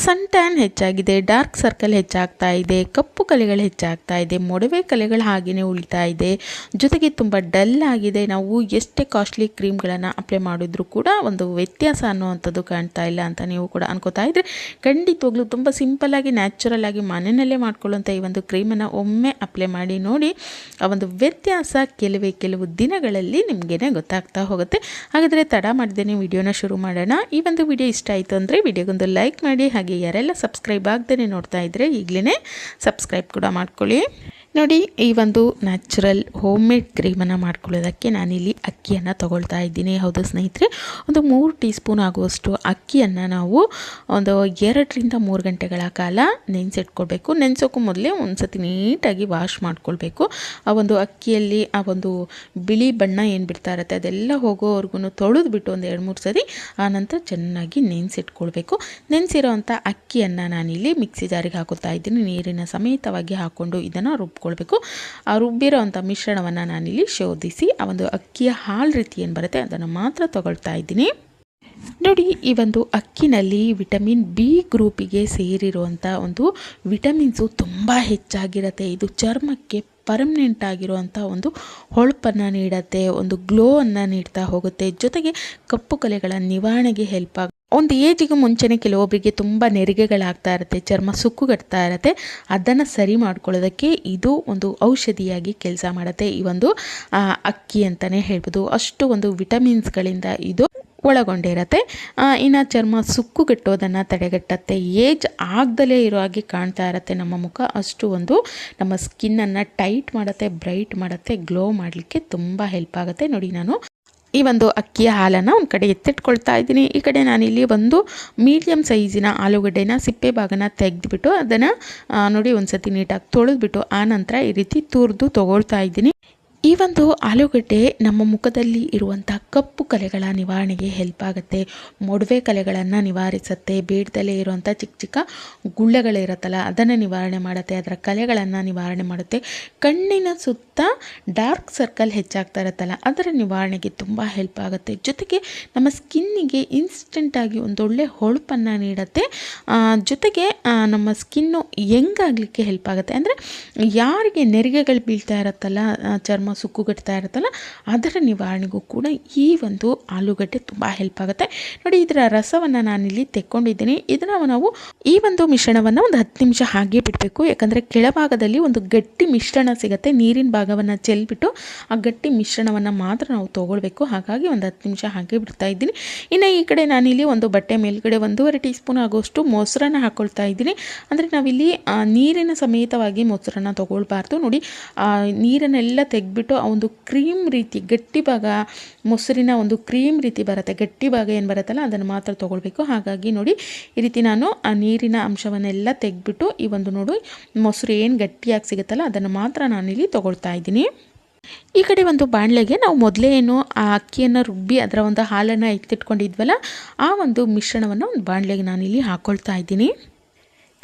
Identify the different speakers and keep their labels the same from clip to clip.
Speaker 1: ಸನ್ tan ಹೆಚ್ಚಾಗಿದೆ dark circle ಹೆಚ್ಚಾಗ್ತಾ ಇದೆ, ಕಪ್ಪು ಕಲೆಗಳು ಹೆಚ್ಚಾಗ್ತಾ ಇದೆ, ಮೊಡವೆ ಕಲೆಗಳು ಹಾಗೆಯೇ ಉಳಿತಾ ಇದೆ. ಜೊತೆಗೆ ತುಂಬ ಡಲ್ ಆಗಿದೆ. ನಾವು ಎಷ್ಟೇ ಕಾಸ್ಟ್ಲಿ ಕ್ರೀಮ್ಗಳನ್ನು ಅಪ್ಲೈ ಮಾಡಿದ್ರು ಕೂಡ ಒಂದು ವ್ಯತ್ಯಾಸ ಅನ್ನುವಂಥದ್ದು ಕಾಣ್ತಾ ಇಲ್ಲ ಅಂತ ನೀವು ಕೂಡ ಅನ್ಕೋತಾ ಇದ್ರೆ ಖಂಡಿತವಾಗ್ಲೂ ತುಂಬ ಸಿಂಪಲ್ಲಾಗಿ ನ್ಯಾಚುರಲ್ ಆಗಿ ಮನೆಯಲ್ಲೇ ಮಾಡ್ಕೊಳ್ಳುವಂಥ ಈ ಒಂದು ಕ್ರೀಮನ್ನು ಒಮ್ಮೆ ಅಪ್ಲೈ ಮಾಡಿ ನೋಡಿ, ಆ ಒಂದು ವ್ಯತ್ಯಾಸ ಕೆಲವೇ ಕೆಲವು ದಿನಗಳಲ್ಲಿ ನಿಮಗೇನೆ ಗೊತ್ತಾಗ್ತಾ ಹೋಗುತ್ತೆ. ಹಾಗಾದರೆ ತಡ ಮಾಡಿದ್ದೇನೆ ವಿಡಿಯೋನ ಶುರು ಮಾಡೋಣ. ಈ ಒಂದು ವಿಡಿಯೋ ಇಷ್ಟ ಆಯಿತು ಅಂದರೆ ವಿಡಿಯೋಗೊಂದು ಲೈಕ್ ಮಾಡಿ ಹಾಗೆ ಯಾರೆಲ್ಲ ಸಬ್ಸ್ಕ್ರೈಬ್ ಆಗದೇ ನೋಡ್ತಾ ಇದ್ದರೆ ಈಗಲೇ ಸಬ್ಸ್ಕ್ರೈಬ್ ಕೂಡ ಮಾಡ್ಕೊಳ್ಳಿ. ನೋಡಿ, ಈ ಒಂದು ನ್ಯಾಚುರಲ್ ಹೋಮ್ ಮೇಡ್ ಕ್ರೀಮನ್ನು ಮಾಡ್ಕೊಳ್ಳೋದಕ್ಕೆ ನಾನಿಲ್ಲಿ ಅಕ್ಕಿಯನ್ನು ತೊಗೊಳ್ತಾ ಇದ್ದೀನಿ. ಹೌದು ಸ್ನೇಹಿತರೆ, ಒಂದು ಮೂರು ಟೀ ಸ್ಪೂನ್ ಆಗುವಷ್ಟು ಅಕ್ಕಿಯನ್ನು ನಾವು ಒಂದು ಎರಡರಿಂದ ಮೂರು ಗಂಟೆಗಳ ಕಾಲ ನೆನೆಸಿಟ್ಕೊಳ್ಬೇಕು. ನೆನೆಸೋಕ್ಕೂ ಮೊದಲೇ ಒಂದು ಸತಿ ನೀಟಾಗಿ ವಾಶ್ ಮಾಡ್ಕೊಳ್ಬೇಕು. ಆ ಒಂದು ಅಕ್ಕಿಯಲ್ಲಿ ಆ ಒಂದು ಬಿಳಿ ಬಣ್ಣ ಏನು ಬಿಡ್ತಾ ಇರುತ್ತೆ, ಅದೆಲ್ಲ ಹೋಗೋವರೆಗೂ ತೊಳೆದು ಬಿಟ್ಟು ಒಂದು ಎರಡು ಮೂರು ಸರಿ ಆನಂತರ ಚೆನ್ನಾಗಿ ನೆನೆಸಿಟ್ಕೊಳ್ಬೇಕು. ನೆನೆಸಿರೋವಂಥ ಅಕ್ಕಿಯನ್ನು ನಾನಿಲ್ಲಿ ಮಿಕ್ಸಿ ಜಾರಿಗೆ ಹಾಕೋತಾ ಇದ್ದೀನಿ. ನೀರಿನ ಸಮೇತವಾಗಿ ಹಾಕ್ಕೊಂಡು ಇದನ್ನು ರುಬ್ಕೊಳ್ಬೇಕು ಆ ರುಬ್ಬಿರೋವಂಥ ಮಿಶ್ರಣವನ್ನು ನಾನಿಲ್ಲಿ ಶೋಧಿಸಿ, ಆ ಒಂದು ಅಕ್ಕಿಯ ಹಾಲು ರೀತಿ ಏನು ಬರುತ್ತೆ ಅದನ್ನು ಮಾತ್ರ ತೊಗೊಳ್ತಾ ಇದ್ದೀನಿ. ನೋಡಿ, ಈ ಒಂದು ಅಕ್ಕಿನಲ್ಲಿ ವಿಟಮಿನ್ ಬಿ ಗ್ರೂಪಿಗೆ ಸೇರಿರುವಂಥ ಒಂದು ವಿಟಮಿನ್ಸು ತುಂಬ ಹೆಚ್ಚಾಗಿರುತ್ತೆ. ಇದು ಚರ್ಮಕ್ಕೆ ಪರ್ಮನೆಂಟ್ ಆಗಿರುವಂಥ ಒಂದು ಹೊಳಪನ್ನು ನೀಡುತ್ತೆ, ಒಂದು ಗ್ಲೋವನ್ನು ನೀಡ್ತಾ ಹೋಗುತ್ತೆ. ಜೊತೆಗೆ ಕಪ್ಪು ಕಲೆಗಳ ನಿವಾರಣೆಗೆ ಹೆಲ್ಪ್ ಆಗ ಒಂದು ಏಜಿಗೆ ಮುಂಚೆನೇ ಕೆಲವೊಬ್ಬರಿಗೆ ತುಂಬ ನೆರಿಗೆಗಳಾಗ್ತಾ ಇರುತ್ತೆ, ಚರ್ಮ ಸುಕ್ಕುಗಟ್ತಾ ಇರುತ್ತೆ, ಅದನ್ನು ಸರಿ ಮಾಡ್ಕೊಳ್ಳೋದಕ್ಕೆ ಇದು ಒಂದು ಔಷಧಿಯಾಗಿ ಕೆಲಸ ಮಾಡುತ್ತೆ. ಈ ಒಂದು ಅಕ್ಕಿ ಅಂತಲೇ ಹೇಳ್ಬೋದು. ಅಷ್ಟು ಒಂದು ವಿಟಮಿನ್ಸ್ಗಳಿಂದ ಇದು ಒಳಗೊಂಡಿರುತ್ತೆ. ಇನ್ನು ಚರ್ಮ ಸುಕ್ಕುಗಟ್ಟೋದನ್ನು ತಡೆಗಟ್ಟತ್ತೆ. ಏಜ್ ಆಗದಲೇ ಇರೋ ಹಾಗೆ ಕಾಣ್ತಾ ಇರುತ್ತೆ ನಮ್ಮ ಮುಖ. ಅಷ್ಟು ಒಂದು ನಮ್ಮ ಸ್ಕಿನ್ನನ್ನು ಟೈಟ್ ಮಾಡುತ್ತೆ, ಬ್ರೈಟ್ ಮಾಡುತ್ತೆ, ಗ್ಲೋ ಮಾಡಲಿಕ್ಕೆ ತುಂಬ ಹೆಲ್ಪ್ ಆಗುತ್ತೆ. ನೋಡಿ ನಾನು ಈ ಒಂದು ಅಕ್ಕಿಯ ಹಾಲನ್ನು ಒಂದು ಕಡೆ ಎತ್ತಿಟ್ಕೊಳ್ತಾ ಇದ್ದೀನಿ. ಈ ಕಡೆ ನಾನಿಲ್ಲಿ ಒಂದು ಮೀಡಿಯಮ್ ಸೈಜಿನ ಆಲೂಗಡ್ಡೆನ ಸಿಪ್ಪೆ ಭಾಗನ ತೆಗೆದುಬಿಟ್ಟು ಅದನ್ನು ನೋಡಿ ಒಂದು ಸತಿ ನೀಟಾಗಿ ತೊಳೆದ್ಬಿಟ್ಟು ಆ ನಂತರ ಈ ರೀತಿ ತುರಿದು ತೊಗೊಳ್ತಾ ಇದ್ದೀನಿ. ಈ ಒಂದು ಆಲೂಗಡ್ಡೆ ನಮ್ಮ ಮುಖದಲ್ಲಿ ಇರುವಂಥ ಕಪ್ಪು ಕಲೆಗಳ ನಿವಾರಣೆಗೆ ಹೆಲ್ಪ್ ಆಗುತ್ತೆ, ಮೊಡವೆ ಕಲೆಗಳನ್ನು ನಿವಾರಿಸುತ್ತೆ ಬೇಡದಲ್ಲೇ ಇರುವಂಥ ಚಿಕ್ಕ ಚಿಕ್ಕ ಗುಳ್ಳೆಗಳಿರುತ್ತಲ್ಲ ಅದನ್ನು ನಿವಾರಣೆ ಮಾಡುತ್ತೆ, ಅದರ ಕಲೆಗಳನ್ನು ನಿವಾರಣೆ ಮಾಡುತ್ತೆ. ಕಣ್ಣಿನ ಸುತ್ತ ಡಾರ್ಕ್ ಸರ್ಕಲ್ ಹೆಚ್ಚಾಗ್ತಾ ಇರುತ್ತಲ್ಲ, ಅದರ ನಿವಾರಣೆಗೆ ತುಂಬ ಹೆಲ್ಪ್ ಆಗುತ್ತೆ. ಜೊತೆಗೆ ನಮ್ಮ ಸ್ಕಿನ್ನಿಗೆ ಇನ್ಸ್ಟೆಂಟಾಗಿ ಒಂದೊಳ್ಳೆ ಹೊಳಪನ್ನು ನೀಡುತ್ತೆ. ಜೊತೆಗೆ ನಮ್ಮ ಸ್ಕಿನ್ನು ಯಂಗ್ ಆಗಲಿಕ್ಕೆ ಹೆಲ್ಪ್ ಆಗುತ್ತೆ. ಅಂದರೆ ಯಾರಿಗೆ ನೆರಿಗೆಗಳು ಬೀಳ್ತಾ ಇರುತ್ತಲ್ಲ ಚರ್ಮ ಸುಕ್ಕುಗಟ್ತಾ ಇರುತ್ತಲ್ಲ, ಅದರ ನಿವಾರಣೆಗೂ ಕೂಡ ಈ ಒಂದು ಆಲೂಗಡ್ಡೆ ತುಂಬ ಹೆಲ್ಪ್ ಆಗುತ್ತೆ. ನೋಡಿ, ಇದರ ರಸವನ್ನು ನಾನಿಲ್ಲಿ ತೆಕ್ಕೊಂಡಿದ್ದೀನಿ. ಇದನ್ನು ನಾವು ಈ ಒಂದು ಮಿಶ್ರಣವನ್ನು ಒಂದು ಹತ್ತು ನಿಮಿಷ ಹಾಗೆ ಬಿಡಬೇಕು. ಯಾಕಂದರೆ ಕೆಳಭಾಗದಲ್ಲಿ ಒಂದು ಗಟ್ಟಿ ಮಿಶ್ರಣ ಸಿಗುತ್ತೆ. ನೀರಿನ ಭಾಗವನ್ನು ಚೆಲ್ಬಿಟ್ಟು ಆ ಗಟ್ಟಿ ಮಿಶ್ರಣವನ್ನು ಮಾತ್ರ ನಾವು ತೊಗೊಳ್ಬೇಕು. ಹಾಗಾಗಿ ಒಂದು ಹತ್ತು ನಿಮಿಷ ಹಾಗೆ ಬಿಡ್ತಾ ಇದ್ದೀನಿ. ಇನ್ನು ಈ ಕಡೆ ನಾನಿಲ್ಲಿ ಒಂದು ಬಟ್ಟೆ ಮೇಲ್ಗಡೆ ಒಂದೂವರೆ ಟೀ ಸ್ಪೂನ್ ಆಗೋಷ್ಟು ಮೊಸರನ್ನ ಹಾಕ್ಕೊಳ್ತಾ ಇದ್ದೀನಿ. ಅಂದರೆ ನಾವಿಲ್ಲಿ ನೀರಿನ ಸಮೇತವಾಗಿ ಮೊಸರನ್ನ ತೊಗೊಳ್ಬಾರ್ದು. ನೋಡಿ ನೀರನ್ನೆಲ್ಲ ತೆಗೆದ್ಬಿಟ್ಟು ಆ ಒಂದು ಕ್ರೀಮ್ ರೀತಿ, ಗಟ್ಟಿ ಭಾಗ, ಮೊಸರಿನ ಒಂದು ಕ್ರೀಮ್ ರೀತಿ ಬರುತ್ತೆ. ಗಟ್ಟಿ ಭಾಗ ಏನು ಬರುತ್ತಲ್ಲ, ಅದನ್ನು ಮಾತ್ರ ತೊಗೊಳ್ಬೇಕು. ಹಾಗಾಗಿ ನೋಡಿ, ಈ ರೀತಿ ನಾನು ಆ ನೀರಿನ ಅಂಶವನ್ನೆಲ್ಲ ತೆಗೆದ್ಬಿಟ್ಟು ಈ ಒಂದು ನೋಡು, ಮೊಸರು ಏನು ಗಟ್ಟಿಯಾಗಿ ಸಿಗುತ್ತಲ್ಲ, ಅದನ್ನು ಮಾತ್ರ ನಾನಿಲ್ಲಿ ತೊಗೊಳ್ತಾ ಇದ್ದೀನಿ. ಈ ಕಡೆ ಒಂದು ಬಾಣಲೆಗೆ ನಾವು ಮೊದಲೇ ಏನು ಆ ಅಕ್ಕಿಯನ್ನು ರುಬ್ಬಿ ಅದರ ಒಂದು ಹಾಲನ್ನು ಎತ್ತಿಟ್ಕೊಂಡಿದ್ವಲ್ಲ, ಆ ಒಂದು ಮಿಶ್ರಣವನ್ನು ಒಂದು ಬಾಣಲೆಗೆ ನಾನಿಲ್ಲಿ ಹಾಕ್ಕೊಳ್ತಾ ಇದ್ದೀನಿ.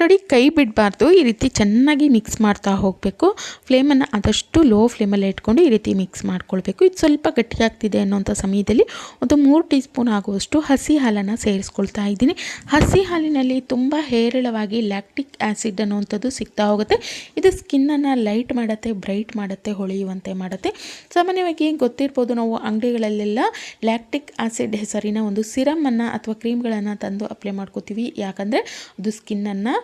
Speaker 1: ನೋಡಿ, ಕೈ ಬಿಡಬಾರ್ದು. ಈ ರೀತಿ ಚೆನ್ನಾಗಿ ಮಿಕ್ಸ್ ಮಾಡ್ತಾ ಹೋಗಬೇಕು. ಫ್ಲೇಮನ್ನು ಆದಷ್ಟು ಲೋ ಫ್ಲೇಮಲ್ಲಿ ಇಟ್ಕೊಂಡು ಈ ರೀತಿ ಮಿಕ್ಸ್ ಮಾಡ್ಕೊಳ್ಬೇಕು. ಇದು ಸ್ವಲ್ಪ ಗಟ್ಟಿಯಾಗ್ತಿದೆ ಅನ್ನೋಂಥ ಸಮಯದಲ್ಲಿ ಒಂದು ಮೂರು ಟೀ ಸ್ಪೂನ್ ಆಗುವಷ್ಟು ಹಸಿ ಹಾಲನ್ನು ಸೇರಿಸ್ಕೊಳ್ತಾ ಇದ್ದೀನಿ. ಹಸಿ ಹಾಲಿನಲ್ಲಿ ತುಂಬ ಹೇರಳವಾಗಿ ಲ್ಯಾಕ್ಟಿಕ್ ಆ್ಯಸಿಡ್ ಅನ್ನುವಂಥದ್ದು ಸಿಗ್ತಾ ಹೋಗುತ್ತೆ. ಇದು ಸ್ಕಿನ್ನನ್ನು ಲೈಟ್ ಮಾಡುತ್ತೆ ಬ್ರೈಟ್ ಮಾಡುತ್ತೆ, ಹೊಳೆಯುವಂತೆ ಮಾಡುತ್ತೆ. ಸಾಮಾನ್ಯವಾಗಿ ಗೊತ್ತಿರ್ಬೋದು ನಾವು ಅಂಗಡಿಗಳಲ್ಲೆಲ್ಲ ಲ್ಯಾಕ್ಟಿಕ್ ಆ್ಯಸಿಡ್ ಹೆಸರಿನ ಒಂದು ಸಿರಮನ್ನು ಅಥವಾ ಕ್ರೀಮ್ಗಳನ್ನು ತಂದು ಅಪ್ಲೈ ಮಾಡ್ಕೋತೀವಿ. ಯಾಕಂದರೆ ಅದು ಸ್ಕಿನ್ನನ್ನು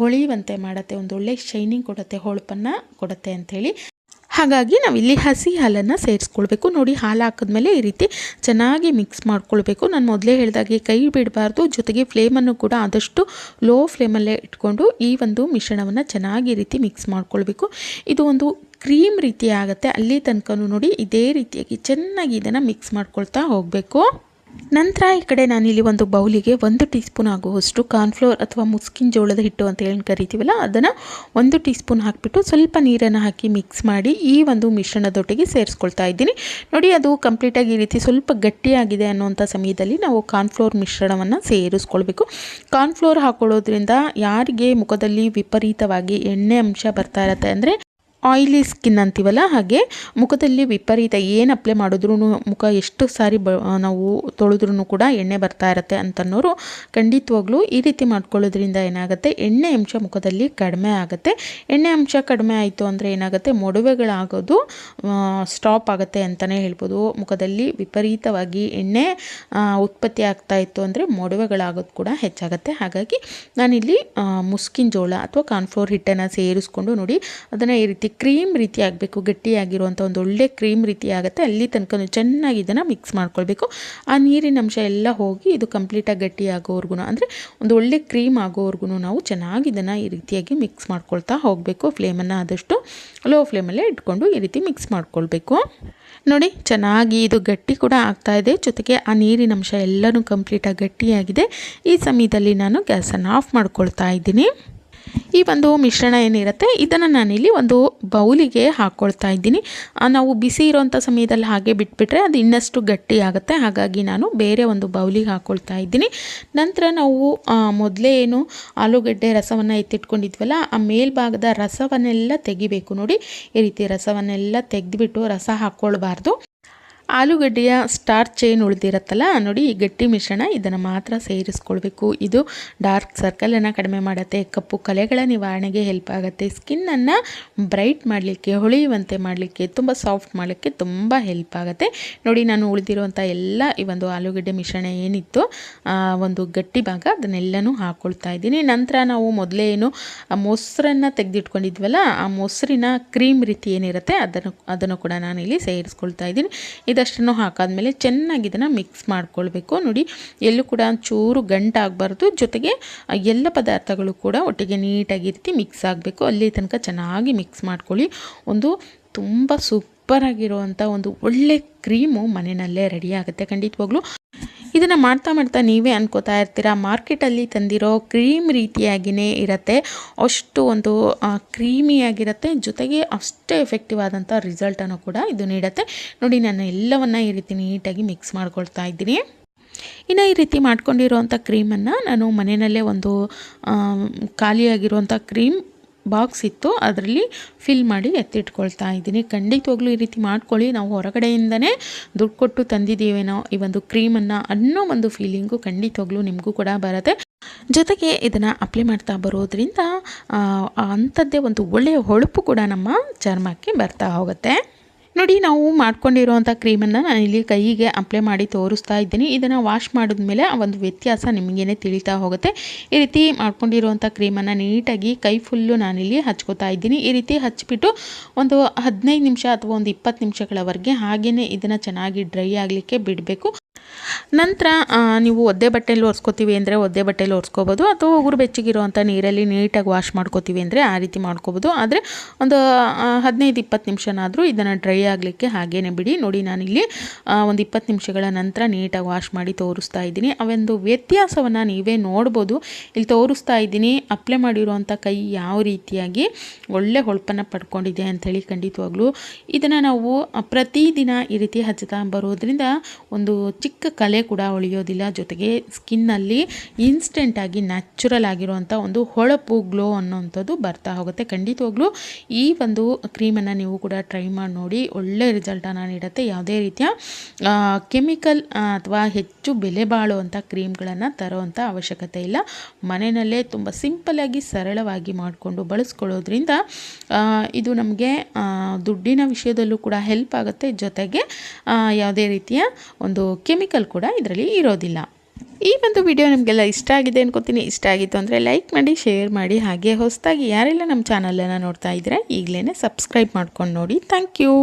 Speaker 1: ಹೊಳೆಯುವಂತೆ ಮಾಡುತ್ತೆ, ಒಂದು ಒಳ್ಳೆ ಶೈನಿಂಗ್ ಕೊಡುತ್ತೆ, ಹೊಳಪನ್ನು ಕೊಡುತ್ತೆ ಅಂಥೇಳಿ ಹಾಗಾಗಿ ನಾವಿಲ್ಲಿ ಹಸಿ ಹಾಲನ್ನು ಸೇರಿಸ್ಕೊಳ್ಬೇಕು. ನೋಡಿ ಹಾಲು ಹಾಕಿದ್ಮೇಲೆ ಈ ರೀತಿ ಚೆನ್ನಾಗಿ ಮಿಕ್ಸ್ ಮಾಡ್ಕೊಳ್ಬೇಕು. ನಾನು ಮೊದಲೇ ಹೇಳಿದಾಗೆ ಕೈ ಬಿಡಬಾರ್ದು, ಜೊತೆಗೆ ಫ್ಲೇಮನ್ನು ಕೂಡ ಆದಷ್ಟು ಲೋ ಫ್ಲೇಮಲ್ಲೇ ಇಟ್ಕೊಂಡು ಈ ಒಂದು ಮಿಶ್ರಣವನ್ನು ಚೆನ್ನಾಗಿ ರೀತಿ ಮಿಕ್ಸ್ ಮಾಡ್ಕೊಳ್ಬೇಕು. ಇದು ಒಂದು ಕ್ರೀಮ್ ರೀತಿ ಆಗುತ್ತೆ. ಅಲ್ಲಿ ತನಕ ನೋಡಿ ಇದೇ ರೀತಿಯಾಗಿ ಚೆನ್ನಾಗಿ ಇದನ್ನು ಮಿಕ್ಸ್ ಮಾಡ್ಕೊಳ್ತಾ ಹೋಗಬೇಕು. ನಂತರ ಈ ಕಡೆ ನಾನಿಲ್ಲಿ ಒಂದು ಬೌಲಿಗೆ ಒಂದು ಟೀ ಸ್ಪೂನ್ ಆಗುವಷ್ಟು ಕಾರ್ನ್ಫ್ಲೋರ್ ಅಥವಾ ಮುಸ್ಕಿನ ಜೋಳದ ಹಿಟ್ಟು ಅಂತ ಹೇಳಿ ಕರಿತೀವಲ್ಲ, ಅದನ್ನು ಒಂದು ಟೀ ಸ್ಪೂನ್ ಹಾಕಿಬಿಟ್ಟು ಸ್ವಲ್ಪ ನೀರನ್ನು ಹಾಕಿ ಮಿಕ್ಸ್ ಮಾಡಿ ಈ ಒಂದು ಮಿಶ್ರಣದೊಟ್ಟಿಗೆ ಸೇರಿಸ್ಕೊಳ್ತಾ ಇದ್ದೀನಿ. ನೋಡಿ, ಅದು ಕಂಪ್ಲೀಟಾಗಿ ಈ ರೀತಿ ಸ್ವಲ್ಪ ಗಟ್ಟಿಯಾಗಿದೆ ಅನ್ನುವಂಥ ಸಮಯದಲ್ಲಿ ನಾವು ಕಾರ್ನ್ಫ್ಲೋರ್ ಮಿಶ್ರಣವನ್ನು ಸೇರಿಸ್ಕೊಳ್ಬೇಕು. ಕಾರ್ನ್ಫ್ಲೋರ್ ಹಾಕೊಳ್ಳೋದ್ರಿಂದ ಯಾರಿಗೆ ಮುಖದಲ್ಲಿ ವಿಪರೀತವಾಗಿ ಎಣ್ಣೆ ಅಂಶ ಬರ್ತಾ ಇರತ್ತೆ ಅಂದರೆ ಆಯಿಲಿ ಸ್ಕಿನ್ ಅಂತೀವಲ್ಲ, ಹಾಗೆ ಮುಖದಲ್ಲಿ ವಿಪರೀತ ಏನು ಅಪ್ಲೈ ಮಾಡಿದ್ರೂ ಮುಖ ಎಷ್ಟು ಸಾರಿ ಬ ನಾವು ತೊಳೆದ್ರೂ ಕೂಡ ಎಣ್ಣೆ ಬರ್ತಾ ಇರುತ್ತೆ ಅಂತನೋರು ಖಂಡಿತವಾಗ್ಲೂ ಈ ರೀತಿ ಮಾಡ್ಕೊಳ್ಳೋದ್ರಿಂದ ಏನಾಗುತ್ತೆ, ಎಣ್ಣೆ ಅಂಶ ಮುಖದಲ್ಲಿ ಕಡಿಮೆ ಆಗುತ್ತೆ. ಎಣ್ಣೆ ಅಂಶ ಕಡಿಮೆ ಆಯಿತು ಅಂದರೆ ಏನಾಗುತ್ತೆ, ಮೊಡವೆಗಳಾಗೋದು ಸ್ಟಾಪ್ ಆಗುತ್ತೆ ಅಂತಲೇ ಹೇಳ್ಬೋದು. ಮುಖದಲ್ಲಿ ವಿಪರೀತವಾಗಿ ಎಣ್ಣೆ ಉತ್ಪತ್ತಿ ಆಗ್ತಾ ಇತ್ತು ಅಂದರೆ ಮೊಡವೆಗಳಾಗೋದು ಕೂಡ ಹೆಚ್ಚಾಗುತ್ತೆ. ಹಾಗಾಗಿ ನಾನಿಲ್ಲಿ ಮುಸ್ಕಿನ ಜೋಳ ಅಥವಾ ಕಾನ್ಫ್ಲೋರ್ ಹಿಟ್ಟನ್ನು ಸೇರಿಸ್ಕೊಂಡು ನೋಡಿ, ಅದನ್ನು ಈ ರೀತಿ ಕ್ರೀಮ್ ರೀತಿ ಆಗಬೇಕು ಗಟ್ಟಿಯಾಗಿರುವಂಥ ಒಂದು ಒಳ್ಳೆ ಕ್ರೀಮ್ ರೀತಿ ಆಗುತ್ತೆ. ಅಲ್ಲಿ ತನಕ ಚೆನ್ನಾಗಿ ಇದನ್ನು ಮಿಕ್ಸ್ ಮಾಡ್ಕೊಳ್ಬೇಕು. ಆ ನೀರಿನ ಅಂಶ ಎಲ್ಲ ಹೋಗಿ ಇದು ಕಂಪ್ಲೀಟಾಗಿ ಗಟ್ಟಿ ಆಗೋವರೆಗೂ ಅಂದರೆ ಒಂದು ಒಳ್ಳೆ ಕ್ರೀಮ್ ಆಗೋವರೆಗೂ ನಾವು ಚೆನ್ನಾಗಿ ಇದನ್ನು ಈ ರೀತಿಯಾಗಿ ಮಿಕ್ಸ್ ಮಾಡ್ಕೊಳ್ತಾ ಹೋಗಬೇಕು. ಫ್ಲೇಮನ್ನು ಆದಷ್ಟು ಲೋ ಫ್ಲೇಮಲ್ಲೇ ಇಟ್ಕೊಂಡು ಈ ರೀತಿ ಮಿಕ್ಸ್ ಮಾಡ್ಕೊಳ್ಬೇಕು. ನೋಡಿ, ಚೆನ್ನಾಗಿ ಇದು ಗಟ್ಟಿ ಕೂಡ ಆಗ್ತಾ ಇದೆ. ಜೊತೆಗೆ ಆ ನೀರಿನ ಅಂಶ ಎಲ್ಲನೂ ಕಂಪ್ಲೀಟಾಗಿ ಗಟ್ಟಿಯಾಗಿದೆ. ಈ ಸಮಯದಲ್ಲಿ ನಾನು ಗ್ಯಾಸನ್ನು ಆಫ್ ಮಾಡ್ಕೊಳ್ತಾ ಇದ್ದೀನಿ. ಈ ಒಂದು ಮಿಶ್ರಣ ಏನಿರುತ್ತೆ, ಇದನ್ನು ನಾನಿಲ್ಲಿ ಒಂದು ಬೌಲಿಗೆ ಹಾಕ್ಕೊಳ್ತಾ ಇದ್ದೀನಿ. ನಾವು ಬಿಸಿ ಇರೋವಂಥ ಸಮಯದಲ್ಲಿ ಹಾಗೆ ಬಿಟ್ಬಿಟ್ರೆ ಅದು ಇನ್ನಷ್ಟು ಗಟ್ಟಿ ಆಗುತ್ತೆ. ಹಾಗಾಗಿ ನಾನು ಬೇರೆ ಒಂದು ಬೌಲಿಗೆ ಹಾಕ್ಕೊಳ್ತಾ ಇದ್ದೀನಿ. ನಂತರ ನಾವು ಮೊದಲೇ ಏನು ಆಲೂಗಡ್ಡೆ ರಸವನ್ನು ಎತ್ತಿಟ್ಕೊಂಡಿದ್ವಲ್ಲ, ಆ ಮೇಲ್ಭಾಗದ ರಸವನ್ನೆಲ್ಲ ತೆಗಿಬೇಕು ನೋಡಿ. ಈ ರೀತಿ ರಸವನ್ನೆಲ್ಲ ತೆಗೆದುಬಿಟ್ಟು ರಸ ಹಾಕ್ಕೊಳ್ಬಾರ್ದು ಆಲೂಗಡ್ಡೆಯ ಸ್ಟಾರ್ಚ್ ಏನು ಉಳಿದಿರತ್ತಲ್ಲ, ನೋಡಿ ಈ ಗಟ್ಟಿ ಮಿಶ್ರಣ, ಇದನ್ನು ಮಾತ್ರ ಸೇರಿಸ್ಕೊಳ್ಬೇಕು. ಇದು ಡಾರ್ಕ್ ಸರ್ಕಲನ್ನು ಕಡಿಮೆ ಮಾಡುತ್ತೆ. ಕಪ್ಪು ಕಲೆಗಳ ನಿವಾರಣೆಗೆ ಹೆಲ್ಪ್ ಆಗುತ್ತೆ. ಸ್ಕಿನ್ನನ್ನು ಬ್ರೈಟ್ ಮಾಡಲಿಕ್ಕೆ, ಹೊಳೆಯುವಂತೆ ಮಾಡಲಿಕ್ಕೆ, ತುಂಬ ಸಾಫ್ಟ್ ಮಾಡಲಿಕ್ಕೆ ತುಂಬ ಹೆಲ್ಪ್ ಆಗುತ್ತೆ. ನೋಡಿ ನಾನು ಉಳಿದಿರುವಂಥ ಎಲ್ಲ ಈ ಒಂದು ಆಲೂಗಡ್ಡೆ ಮಿಶ್ರಣ ಏನಿತ್ತು ಒಂದು ಗಟ್ಟಿ ಭಾಗ ಅದನ್ನೆಲ್ಲನೂ ಹಾಕ್ಕೊಳ್ತಾ ಇದ್ದೀನಿ. ನಂತರ ನಾವು ಮೊದಲೇ ಏನು ಮೊಸರನ್ನು ತೆಗೆದಿಟ್ಕೊಂಡಿದ್ವಲ್ಲ, ಆ ಮೊಸರಿನ ಕ್ರೀಮ್ ರೀತಿ ಏನಿರುತ್ತೆ, ಅದನ್ನು ಅದನ್ನು ಕೂಡ ನಾನು ಇಲ್ಲಿ ಸೇರಿಸ್ಕೊಳ್ತಾ ಇದ್ದೀನಿ. ಇದು ಇದಷ್ಟನ್ನು ಹಾಕಾದ್ಮೇಲೆ ಚೆನ್ನಾಗಿ ಇದನ್ನು ಮಿಕ್ಸ್ ಮಾಡ್ಕೊಳ್ಬೇಕು. ನೋಡಿ, ಎಲ್ಲೂ ಕೂಡ ಚೂರು ಗಂಟಾಗಬಾರ್ದು ಜೊತೆಗೆ ಎಲ್ಲ ಪದಾರ್ಥಗಳು ಕೂಡ ಒಟ್ಟಿಗೆ ನೀಟಾಗಿ ರೀತಿ ಮಿಕ್ಸ್ ಆಗಬೇಕು. ಅಲ್ಲಿ ತನಕ ಚೆನ್ನಾಗಿ ಮಿಕ್ಸ್ ಮಾಡ್ಕೊಳ್ಳಿ. ಒಂದು ತುಂಬ ಸೂಪರಾಗಿರುವಂಥ ಒಂದು ಒಳ್ಳೆ ಕ್ರೀಮು ಮನೆಯಲ್ಲೇ ರೆಡಿ ಆಗುತ್ತೆ. ಖಂಡಿತವಾಗ್ಲೂ ಇದನ್ನು ಮಾಡ್ತಾ ಮಾಡ್ತಾ ನೀವೇ ಅನ್ಕೋತಾ ಇರ್ತೀರಾ? ಮಾರ್ಕೆಟಲ್ಲಿ ತಂದಿರೋ ಕ್ರೀಮ್ ರೀತಿಯಾಗಿಯೇ ಇರುತ್ತೆ. ಅಷ್ಟು ಒಂದು ಕ್ರೀಮಿಯಾಗಿರುತ್ತೆ. ಜೊತೆಗೆ ಅಷ್ಟೇ ಎಫೆಕ್ಟಿವ್ ಆದಂಥ ರಿಸಲ್ಟನ್ನು ಕೂಡ ಇದು ನೀಡುತ್ತೆ. ನೋಡಿ, ನಾನು ಎಲ್ಲವನ್ನು ಈ ರೀತಿ ನೀಟಾಗಿ ಮಿಕ್ಸ್ ಮಾಡ್ಕೊಳ್ತಾ ಇದ್ದೀನಿ. ಇನ್ನು ಈ ರೀತಿ ಮಾಡ್ಕೊಂಡಿರುವಂಥ ಕ್ರೀಮನ್ನು ನಾನು ಮನೆಯಲ್ಲೇ ಒಂದು ಖಾಲಿಯಾಗಿರುವಂಥ ಕ್ರೀಮ್ ಬಾಕ್ಸ್ ಇತ್ತು, ಅದರಲ್ಲಿ ಫಿಲ್ ಮಾಡಿ ಎತ್ತಿಟ್ಕೊಳ್ತಾ ಇದ್ದೀನಿ. ಖಂಡಿತವಾಗ್ಲೂ ಈ ರೀತಿ ಮಾಡ್ಕೊಳ್ಳಿ. ನಾವು ಹೊರಗಡೆಯಿಂದನೇ ದುಡ್ಡು ಕೊಟ್ಟು ತಂದಿದ್ದೀವೇನೋ ಈ ಒಂದು ಕ್ರೀಮನ್ನು ಅನ್ನೋ ಒಂದು ಫೀಲಿಂಗು ಖಂಡಿತವಾಗ್ಲೂ ನಿಮಗೂ ಕೂಡ ಬರುತ್ತೆ. ಜೊತೆಗೆ ಇದನ್ನು ಅಪ್ಲೈ ಮಾಡ್ತಾ ಬರೋದ್ರಿಂದ ಅಂಥದ್ದೇ ಒಂದು ಒಳ್ಳೆಯ ಹೊಳಪು ಕೂಡ ನಮ್ಮ ಚರ್ಮಕ್ಕೆ ಬರ್ತಾ ಹೋಗುತ್ತೆ. ನೋಡಿ, ನಾವು ಮಾಡ್ಕೊಂಡಿರುವಂಥ ಕ್ರೀಮನ್ನು ನಾನು ಇಲ್ಲಿ ಕೈಗೆ ಅಪ್ಲೈ ಮಾಡಿ ತೋರಿಸ್ತಾ ಇದ್ದೀನಿ. ಇದನ್ನು ವಾಶ್ ಮಾಡಿದ್ಮೇಲೆ ಆ ಒಂದು ವ್ಯತ್ಯಾಸ ನಿಮಗೇನೆ ತಿಳಿತಾ ಹೋಗುತ್ತೆ. ಈ ರೀತಿ ಮಾಡ್ಕೊಂಡಿರುವಂಥ ಕ್ರೀಮನ್ನು ನೀಟಾಗಿ ಕೈ ಫುಲ್ಲು ನಾನಿಲ್ಲಿ ಹಚ್ಕೋತಾ ಇದ್ದೀನಿ. ಈ ರೀತಿ ಹಚ್ಚಿಬಿಟ್ಟು ಒಂದು ಹದಿನೈದು ನಿಮಿಷ ಅಥವಾ ಒಂದು ಇಪ್ಪತ್ತು ನಿಮಿಷಗಳವರೆಗೆ ಹಾಗೆಯೇ ಇದನ್ನು ಚೆನ್ನಾಗಿ ಡ್ರೈ ಆಗಲಿಕ್ಕೆ ಬಿಡಬೇಕು. ನಂತರ ನೀವು ಒದ್ದೆ ಬಟ್ಟೆಯಲ್ಲಿ ಒರೆಸ್ಕೋತೀವಿ ಅಂದರೆ ಒದ್ದೆ ಬಟ್ಟೆಯಲ್ಲಿ ಒರೆಸ್ಕೋಬೋದು. ಅಥವಾ ಉಗುರು ಬೆಚ್ಚಗಿರುವಂಥ ನೀರಲ್ಲಿ ನೀಟಾಗಿ ವಾಶ್ ಮಾಡ್ಕೋತೀವಿ ಅಂದರೆ ಆ ರೀತಿ ಮಾಡ್ಕೋಬೋದು. ಆದರೆ ಒಂದು ಹದಿನೈದು ಇಪ್ಪತ್ತು ನಿಮಿಷನಾದರೂ ಇದನ್ನು ಡ್ರೈ ಆಗಲಿಕ್ಕೆ ಹಾಗೇನೆ ಬಿಡಿ. ನೋಡಿ ನಾನಿಲ್ಲಿ ಒಂದು ಇಪ್ಪತ್ತು ನಿಮಿಷಗಳ ನಂತರ ನೀಟಾಗಿ ವಾಶ್ ಮಾಡಿ ತೋರಿಸ್ತಾ ಇದ್ದೀನಿ. ಅವೊಂದು ವ್ಯತ್ಯಾಸವನ್ನು ನೀವೇ ನೋಡ್ಬೋದು. ಇಲ್ಲಿ ತೋರಿಸ್ತಾ ಇದ್ದೀನಿ, ಅಪ್ಲೈ ಮಾಡಿರುವಂಥ ಕೈ ಯಾವ ರೀತಿಯಾಗಿ ಒಳ್ಳೆ ಹೊಳಪನ್ನು ಪಡ್ಕೊಂಡಿದೆ ಅಂಥೇಳಿ ಖಂಡಿತವಾಗ್ಲೂ. ಇದನ್ನು ನಾವು ಪ್ರತಿದಿನ ಈ ರೀತಿ ಹಚ್ಚುತ್ತಾ ಬರೋದ್ರಿಂದ ಒಂದು ಚಿಕ್ಕ ಕಲೆ ಕೂಡ ಉಳಿಯೋದಿಲ್ಲ. ಜೊತೆಗೆ ಸ್ಕಿನ್ನಲ್ಲಿ ಇನ್ಸ್ಟೆಂಟಾಗಿ ನ್ಯಾಚುರಲ್ ಆಗಿರುವಂಥ ಒಂದು ಹೊಳಪು ಗ್ಲೋ ಅನ್ನೋವಂಥದ್ದು ಬರ್ತಾ ಹೋಗುತ್ತೆ. ಖಂಡಿತವಾಗ್ಲೂ ಈ ಒಂದು ಕ್ರೀಮನ್ನು ನೀವು ಕೂಡ ಟ್ರೈ ಮಾಡಿ ನೋಡಿ. ಒಳ್ಳೆ ರಿಸಲ್ಟನ್ನು ನೀಡುತ್ತೆ ಯಾವುದೇ ರೀತಿಯ ಕೆಮಿಕಲ್ ಅಥವಾ ಹೆಚ್ಚು ಬೆಲೆ ಬಾಳುವಂಥ ಕ್ರೀಮ್ಗಳನ್ನು ತರೋವಂಥ ಅವಶ್ಯಕತೆ ಇಲ್ಲ. ಮನೆಯಲ್ಲೇ ತುಂಬ ಸಿಂಪಲ್ಲಾಗಿ ಸರಳವಾಗಿ ಮಾಡಿಕೊಂಡು ಬಳಸ್ಕೊಳ್ಳೋದ್ರಿಂದ ಇದು ನಮಗೆ ದುಡ್ಡಿನ ವಿಷಯದಲ್ಲೂ ಕೂಡ ಹೆಲ್ಪ್ ಆಗುತ್ತೆ. ಜೊತೆಗೆ ಯಾವುದೇ ರೀತಿಯ ಒಂದು ಕೆಮಿಕಲ್ ಕೂಡ ಇದರಲ್ಲಿ ಇರೋದಿಲ್ಲ. ಈ ಒಂದು ವಿಡಿಯೋ ನಿಮಗೆಲ್ಲ ಇಷ್ಟ ಆಗಿದೆ ಅನ್ಕೋತೀನಿ. ಇಷ್ಟ ಆಗಿತ್ತು ಅಂದರೆ ಲೈಕ್ ಮಾಡಿ ಶೇರ್ ಮಾಡಿ, ಹಾಗೆ ಹೊಸದಾಗಿ ಯಾರೆಲ್ಲ ನಮ್ಮ ಚಾನಲನ್ನು ನೋಡ್ತಾ ಇದ್ದರೆ ಈಗಲೇ ಸಬ್ಸ್ಕ್ರೈಬ್ ಮಾಡ್ಕೊಂಡು ನೋಡಿ. Thank you